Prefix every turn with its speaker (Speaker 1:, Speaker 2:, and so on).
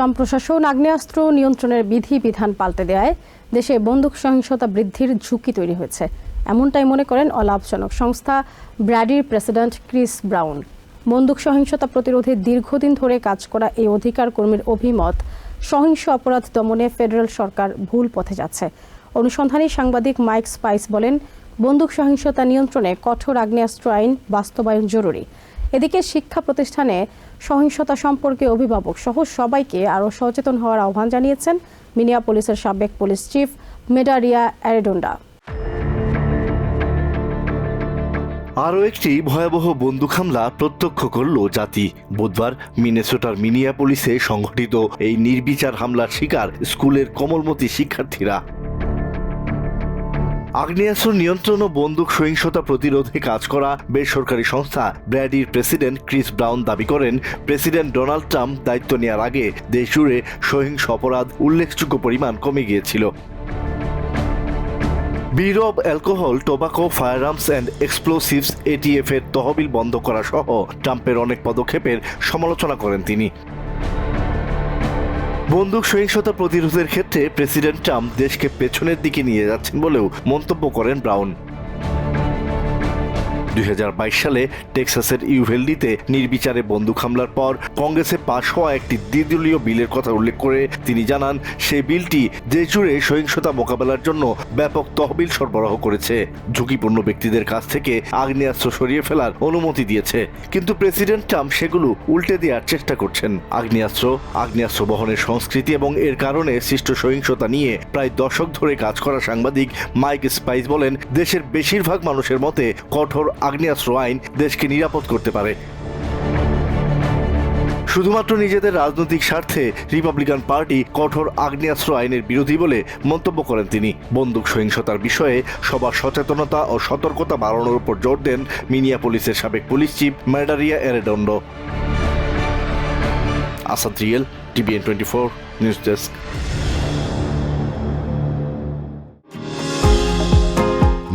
Speaker 1: Trump প্রশাসন আগ্নেয়াস্ত্র নিয়ন্ত্রণের বিধি বিধান পাল্টে দেওয়ায় দেশে বন্দুক সহিংসতা বৃদ্ধির ঝুঁকি তৈরি হয়েছে। এমনটাই মনে করেন অলাভজনক সংস্থা ব্র্যাডির প্রেসিডেন্ট ক্রিস ব্রাউন। বন্দুক সহিংসতা প্রতিরোধে দীর্ঘদিন ধরে কাজ করা এই অধিকার কর্মীর অভিমত, সহিংস অপরাধ দমনে ফেডারেল সরকার ভুল পথে যাচ্ছে। অনুসন্ধানী সাংবাদিক মাইক স্পাইস বলেন, বন্দুক সহিংসতা নিয়ন্ত্রণে কঠোর আগ্নেয়াস্ত্র আইন বাস্তবায়ন জরুরি। এদিকে শিক্ষা প্রতিষ্ঠানে সহিংসতা সম্পর্কে অভিভাবক সহ সবাইকে আরও সচেতন হওয়ার আহ্বান জানিয়েছেন মিনিয়াপোলিসের সাবেক পুলিশ চিফ মেডারিয়া অ্যারেডোন্ডা।
Speaker 2: আরও একটি ভয়াবহ বন্দুক হামলা প্রত্যক্ষ করল জাতি। বুধবার মিনেসোটার মিনিয়াপোলিসে সংঘটিত এই নির্বিচার হামলার শিকার স্কুলের কোমলমতি শিক্ষার্থীরা। আগ্নেয়াস্ত্র নিয়ন্ত্রণ ও বন্দুক সহিংসতা প্রতিরোধে কাজ করা বেসরকারি সংস্থা ব্র্যাডির প্রেসিডেন্ট ক্রিস ব্রাউন দাবি করেন, প্রেসিডেন্ট ডোনাল্ড ট্রাম্প দায়িত্ব নেওয়ার আগে দেশ জুড়ে সহিংস অপরাধ উল্লেখযোগ্য পরিমাণ কমে গিয়েছিল। Bureau of alcohol, tobacco, firearms and explosives ATF এর তহবিল বন্ধ করা সহ ট্রাম্পের অনেক পদক্ষেপের সমালোচনা করেন তিনি। বন্দুক সহিংসতা প্রতিরোধের ক্ষেত্রে প্রেসিডেন্ট ট্রাম্প দেশকে পেছনের দিকে নিয়ে যাচ্ছেন বলেও মন্তব্য করেন ব্রাউন। দুই হাজার বাইশ সালে টেক্সাসের ইউভেলডিতে নির্বিচারে বন্দুক হামলার পর কংগ্রেসে পাশ হওয়া একটি দ্বিদলীয় বিলের কথা উল্লেখ করে তিনি জানান, সেই বিলটি দেশ জুড়ে সহিংসতা মোকাবেলার জন্য ব্যাপক তহবিল সরবরাহ করেছে। ঝুঁকিপূর্ণ ব্যক্তিদের কাছ থেকে আগ্নেয়াস্ত্র সরিয়ে ফেলার অনুমতি দিয়েছে। কিন্তু প্রেসিডেন্ট ট্রাম্প সেগুলো উল্টে দেওয়ার চেষ্টা করছেন। আগ্নেয়াস্ত্র আগ্নেয়াস্ত্র বহনের সংস্কৃতি এবং এর কারণে সৃষ্ট সহিংসতা নিয়ে প্রায় দশক ধরে কাজ করা সাংবাদিক মাইক স্পাইস বলেন, দেশের বেশিরভাগ মানুষের মতে কঠোর আগ্নেয়াস্ত্র আইন দেশকে নিরাপদ করতে পারে। শুধুমাত্র নিজেদের রাজনৈতিক স্বার্থে রিপাবলিকান পার্টি কঠোর আগ্নেয়াস্ত্র আইনের বিরোধী বলে মন্তব্য করেন তিনি। বন্দুক সহিংসতার বিষয়ে সবার সচেতনতা ও সতর্কতা বাড়ানোর উপর জোর দেন মিনিয়া পুলিশের সাবেক police chief ম্যাডারিয়া এরেডন্ড। Asad real, TVN twenty four, news desk.